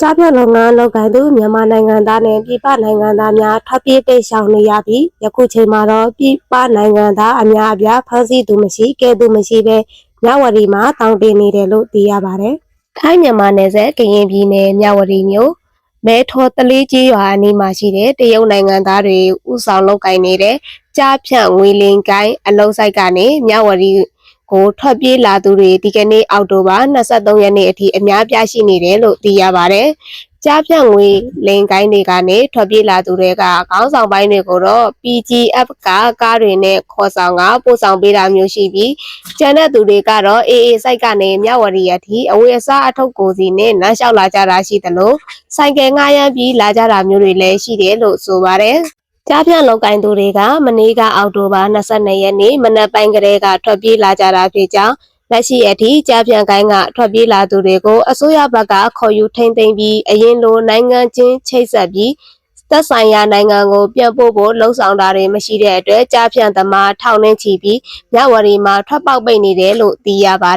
ကြားပြလုပ်ငန်းလုပ်ကိုင်သူမြန်မာနိုင်ငံသားနဲ့ပြည်ပနိုင်ငံသားများထွက်ပြေးတိတ်ရှောင်နေရပြီးယခုချိန်မှာတော့ပြည်ပနိုင်ငံသားအများအပြားဖမ်းဆီးသူမရှိကဲသူမရှိပဲမြဝတီမှာတောင်းတင်နေတယ်လို့သိရပါတယ်။ထိုင်းမြန်မာနယ်စပ်ကရင်ပြည်နယ်မြဝတီမြို့မဲထော်တလေးကြီးရွာအနီးမှာရှိတဲ့တရုတ်နိုင်ငံသားတွေဥဆောင်လုပ်ကိုင်နေတဲ့ကြားဖြန့်ငွေလင်ကိုင်းအလုံးစိုက်ကနေမြဝတီ ကိုထွက်ပြေးလာသူတွေဒီကနေ့အောက်တိုဘာ23ရက်နေ့အထိအများပြားရှိနေတယ်လို့သိရပါတယ်။ကြားဖြန့်ငွေလင်ကိုင်းတွေကနေထွက်ပြေးလာသူတွေကခေါင်းဆောင်ပိုင်းတွေကိုတော့ PGF ကကားတွေနဲ့ခေါ်ဆောင်ကပို့ဆောင်ပေးတာမျိုးရှိပြီးကျန်တဲ့သူတွေကတော့ AA စိုက်ကနေမြဝတီအထိအဝေးအစားအထုပ်ကိုစီနဲ့လမ်းလျှောက်လာကြတာရှိသလိုဆိုင်ကယ်ငှားရမ်းပြီးလာကြတာမျိုးတွေလည်းရှိတယ်လို့ဆိုပါတယ်။ ကြားဖြန့်လောက်ကင်သူတွေကမနေ့ကအောက်တိုဘာ22ရက်နေ့မနက်ပိုင်းကလေးကထွက်ပြေးလာကြတာဖြစ်ကြောင်းလက်ရှိအထိကြားဖြန့်ကိုင်းကထွက်ပြေးလာသူတွေကိုအစိုးရဘက်ကခေါ်ယူထိန်းသိမ်းပြီးအရင်လိုနိုင်ငံချင်းချိတ်ဆက်ပြီးသက်ဆိုင်ရာနိုင်ငံကိုပြန်ပို့ဖို့လှုံ့ဆော်တာတွေမရှိတဲ့အတွက်ကြားဖြန့်သမားထောင်နှင်းချီပြီးမြဝတီမှာထွက်ပေါက်ပိတ်နေတယ်လို့သိရပါ